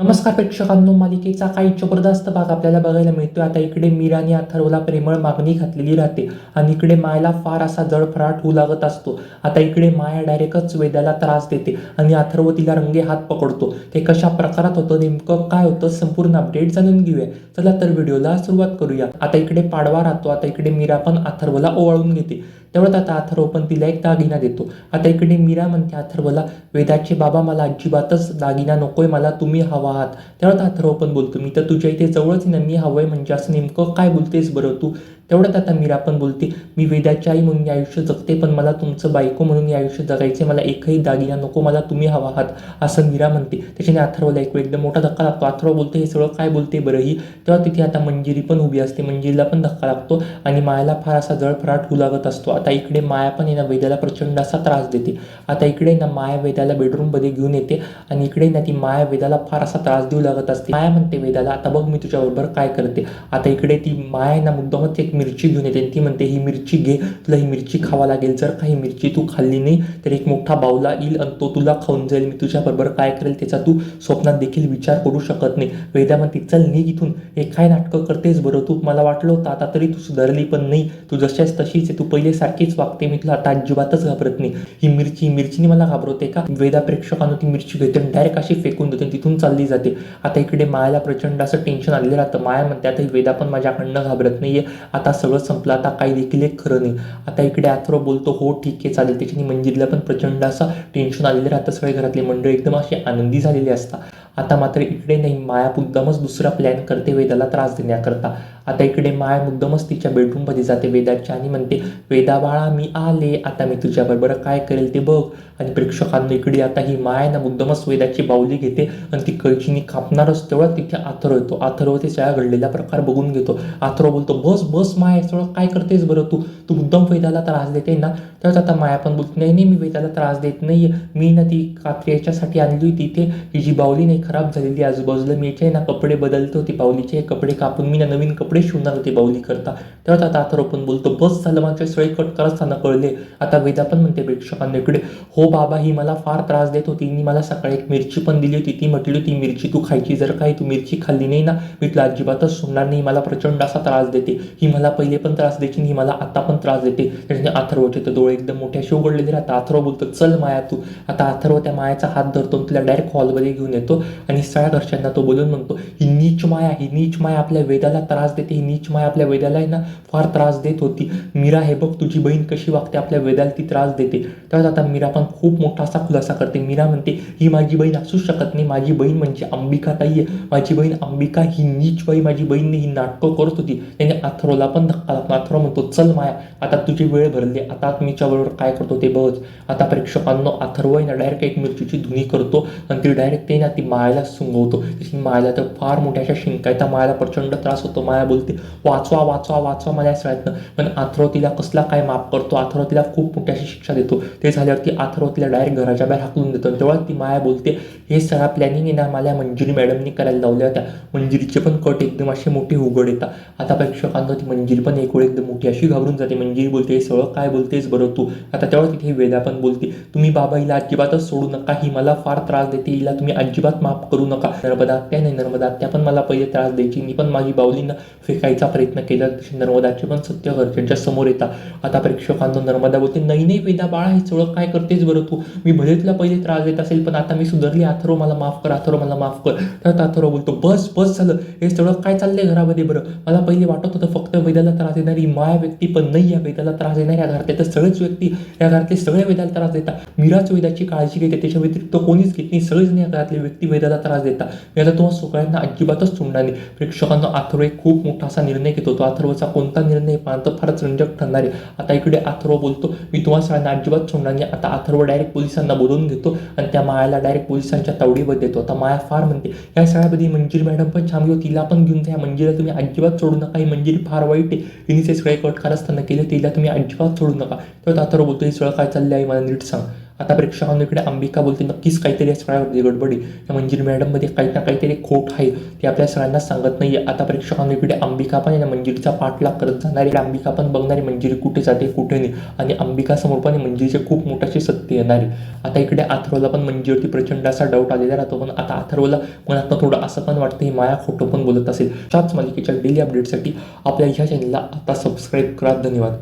नमस्कार प्रेक्षकांनो मालिकेचा काही जबरदस्त भाग आपल्याला बघायला मिळतोय. आता इकडे मीराने अथर्वला प्रेमळ मागणी घातलेली राहते आणि इकडे मायाला फार असा जळफराट होऊ लागत असतो. आता इकडे माया डायरेक्टच वेदाला त्रास देते आणि अथर्व तिला रंगे हात पकडतो. ते कशा प्रकारात होतं नेमकं काय होतं संपूर्ण अपडेट जाणून घेऊया. चला तर व्हिडिओला सुरुवात करूया. आता इकडे पाडवा राहतो आता इकडे मीरा पण अथर्वला ओवाळून घेते. तेवढ्यात आता अथर्व पण तिला एक दागिना देतो. आता इकडे मीरा म्हणते अथर्वला वेदाचे बाबा मला अजिबातच दागिना नकोय मला तुम्ही हवा आहात. तेवढ्यात अथर्व पण बोलतो. मी तर तुझ्या इथे जवळच आहे ना. मी आहे म्हणजे असं नेमकं काय बोलतेस बरं तू? तेवढ्यात आता मीरा पण बोलते मी वेदाची आई म्हणून आयुष्य जगते पण मला तुमचं बायको म्हणून हे आयुष्य जगायचे मला एकही दागिना नको मला तुम्ही हवा आहात असं मीरा म्हणते. त्याच्याने अथर्वला एक एकदम मोठा धक्का लागतो. अथर्व बोलते हे सगळं काय बोलते बरं ही तेव्हा तिथे आता मंजिरी पण उभी असते. मंजिरीला पण धक्का लागतो आणि मायाला फार असा जळफराट होऊ लागत असतो. आता इकडे माया पण आहे ना वेदाला प्रचंड असा त्रास देते. आता इकडे ना माया वेदाला बेडरूममध्ये घेऊन येते आणि इकडे ना ती माया वेदाला फार असा त्रास देऊ लागत असते. माया म्हणते वेदाला आता बघ मी तुझ्याबरोबर काय करते. आता इकडे ती माया ना मुद्दामच एक मिरची घेऊन येते. ती म्हणते ही मिरची घे. तुला ही मिरची खावा लागेल. जर का ही मिरची तू खाल्ली नाही तर एक मोठा बावला येईल आणि तो तुला खाऊन जाईल. मी तुझ्याबरोबर काय करेल त्याचा तू स्वप्नात देखील विचार करू शकत नाही. वेदा म्हणते चल निघ इथून. हे काय नाटकं करतेस बरं तू? मला वाटलं होतं आता तरी तू सुधारली पण नाही. तू जशाच तशीच आहे. तू पहिले सारखीच वागते. मी तुला आता अजिबातच घाबरत नाही. ही मिरची ही मिरचीने मला घाबरवते का? वेदा प्रेक्षकांना ती मिरची घेते आणि डायरेक्ट अशी फेकून देते तिथून चालली जाते. आता इकडे मायाला प्रचंड असं टेन्शन आलेलं राहतं. माया म्हणते आता ही वेदा पण माझ्याकडनं घाबरत नाहीये. आता सगळं संपलं. आता काही देखील एक खरं नाही. आता इकडे अथर्व बोलतो हो ठीक आहे चालेल. त्याच्याने मंजिरीला पण प्रचंड असं टेन्शन आलेलं राहतं सगळे घरातले मंडळ. एकदम असे आनंदी झालेले असतात. आता मात्र इकडे नाही माया मुद्दामच दुसरा प्लॅन करते वेदाला त्रास देण्याकरता. आता इकडे माया मुद्दामच तिच्या बेडरूममध्ये जाते वेदाच्या आणि म्हणते वेदा बाळा मी आले. आता मी तुझ्याबरोबर काय करेल ते बघ. आणि प्रेक्षकांना इकडे आता ही माया ना मुद्दामच वेदाची बावली घेते आणि ती कैचीनी कापणारच तेवढा तिथे आथर येतो आथर्व ते सगळ्या घडलेला प्रकार बघून घेतो. आथरव बोलतो बस बस माया सगळं काय करतेस बरं तू? तू मुद्दाम वेदाला त्रास देते ना? तर आता माया पण बोलते नाही नाही मी वेदाला त्रास देत नाही मी ना ती कात्री याच्यासाठी आणली होती तिथे ही जी बावली नाही खराब झालेली आजूबाजूला मी याचे ना कपडे बदलतो होते बाहुलीचे कपडे कापून मी ना नवीन कपडे शिवणार होते बाहुली करता. तेव्हा आता आता पण बोलतो बस झालं माझे सगळे कट करताना कळले. आता वेदा पण म्हणते प्रेक्षकांना इकडे हो बाबा ही मला फार त्रास देत होती. मी मला सकाळी एक मिरची पण दिली होती. ती म्हटली होती मिरची तू खायची जर काही तू मिरची खाल्ली नाही ना मी तुला अजिबातच सोडणार नाही. मला प्रचंड असा त्रास देते. ही मला पहिले पण त्रास द्यायची ही मला आता पण त्रास देते. त्याच्याने अथर्वचे तर डोळे एकदम मोठ्याशी उघडले तर आता अथर्व बोलतो चल माया तू. आता अथर्व त्या मायाचा हात धरतो तुला डायरेक्ट हॉलमध्ये घेऊन येतो. आणि सगळ्या घरच्यांना तो बोलून म्हणतो. ही नीच माया ही नीच माया आपल्या वेदाला त्रास देते ही नीच माया आपल्या वेदाला ना फार त्रास देत होती. मीरा हे बघ तुझी बहीण कशी वागते आपल्या वेदाला ती त्रास देते. तर आता मीरा पण खूप मोठा असा खुलासा करते. मीरा म्हणते ही माझी बहीण असूच शकत नाही. माझी बहीण म्हणजे अंबिका ताई आहे. माझी बहीण अंबिका ही नीच बाई. माझी बहीण ही नाटकं करत होती. त्याने अथर्वला पण धक्का लागला. अथर्व म्हणतो चल माया आता तुझी वेळ भरली. आता मीच्या बरोबर काय करतो ते बघ. आता प्रेक्षकांना अथर्व आहे ना डायरेक्ट एक मिरचीची धुनी करतो. आणि ती डायरेक्ट ते ना ती मा मायाला सुंगवतो. त्याची मायाला तर फार मोठ्या अशा शिंका मायाला प्रचंड त्रास होतो. माया बोलते वाचवा वाचवा वाचवा मला या सगळ्यातनं पण अथर्व तिला कसला काय माफ करतो? आथरवतीला तिला खूप मोठी अशी शिक्षा देतो. ते झाल्यावरती अथर्व तिला डायरेक्ट घराच्या बाहेर हाकलून देतो. तेव्हा ती माया बोलते हे सगळा प्लॅनिंग आहे ना मला मंजिरी मॅडमनी करायला लावल्या होत्या. मंजिरीचे पण कट एकदम असे मोठे उघड येतात. आता प्रेक्षकांना ती मंजिरी पण एक वेळ एकदम मोठी अशी घाबरून जाते. मंजिरी बोलते हे सगळं काय बोलतेस बरं तू? आता तेव्हा तिथे वेदा पण बोलते तुम्ही बाबा हिला अजिबातच सोडू नका. ही मला फार त्रास देते. हिला तुम्ही अजिबात माफ करू नका. नर्मदा आत्या नाही नर्मदा आत्या पण मला पहिले त्रास द्यायची. मी पण माझी बावलीनं फेकायचा प्रयत्न केला. तशी नर्मदाचे पण सत्य घरच्यांच्या समोर येतात आता प्रेक्षकांना नर्मदा बोलते नाही नाही वेदा बाळा हे सगळं काय करतेच बरं तू? मी भले तुला पहिले त्रास देत असेल पण आता मी सुधारली. आथरो मला माफ कर आथरो मला माफ कर. तर आथरो बोलतो बस बस झालं. हे सगळं काय चाललंय घरामध्ये बरं? मला पहिले वाटत होतं फक्त वेदाला त्रास देणारी माया व्यक्ती पण नाही या वेदाला त्रास देणाऱ्या घरात तर सगळेच व्यक्ती या घरातले सगळे वेदाला त्रास देतात. मीराच वेदाची काळजी घेते. त्याच्या व्यतिरिक्त कोणीच घेत नाही. सगळेच या घरातले व्यक्ती वेदाला त्रास देता. मी तुम्हाला सगळ्यांना अजिबातच सोडणार नाही. प्रेक्षकांना अथर्व एक खूप मोठा असा निर्णय घेतो. तो अथर्वचा कोणता निर्णय पाहता फारच रंजक ठरणार आहे. आता इकडे अथर्व बोलतो मी तुम्हाला सगळ्यांना अजिबात सोडणार नाही. आता अथर्व डायरेक्ट पोलिसांना बोलवून घेतो आणि त्या मायाला डायरेक्ट पोलिसांच्या तावडीवर देतो. आता माया फार म्हणते या सगळ्यामध्ये मंजिरी मॅडम पण छान घेऊ तिला पण घेऊन जा. या मंजिरीला तुम्ही अजिबात सोडू नका. ही मंजिरी फार वाईट आहे. तिने ते सगळे कट कारस्थानं केले तिला तुम्ही अजिबात सोडू नका. तर अथर्व बोलतो हे सगळं काय चाललं आहे मला नीट सांग. आता प्रेक्षकांना इकडे अंबिका बोलते नक्कीच काहीतरी या सगळ्यावरती गडबडी या मंजिरी मॅडममध्ये काही ना काहीतरी खोट आहे ते आपल्या सगळ्यांना सांगत नाही आहे आता प्रेक्षकांना इकडे अंबिका पण आहे ना मंजिरीचा पाठलाग करत जाणार आहे. अंबिका पण बघणारी मंजिरी कुठे जाते कुठे नाही. आणि अंबिका समोर पण मंजिरीचे खूप मोठाशी सत्य येणार आहे. आता इकडे अथर्वला पण मंजिरीवरती प्रचंड असा डाऊट आलेला राहतो पण आता अथर्वला मनात थोडं असं पण वाटतं ही माया खोटं पण बोलत असेल. त्याच मालिकेच्या डेली अपडेटसाठी आपल्या ह्या चॅनलला आता सबस्क्राईब करा. धन्यवाद.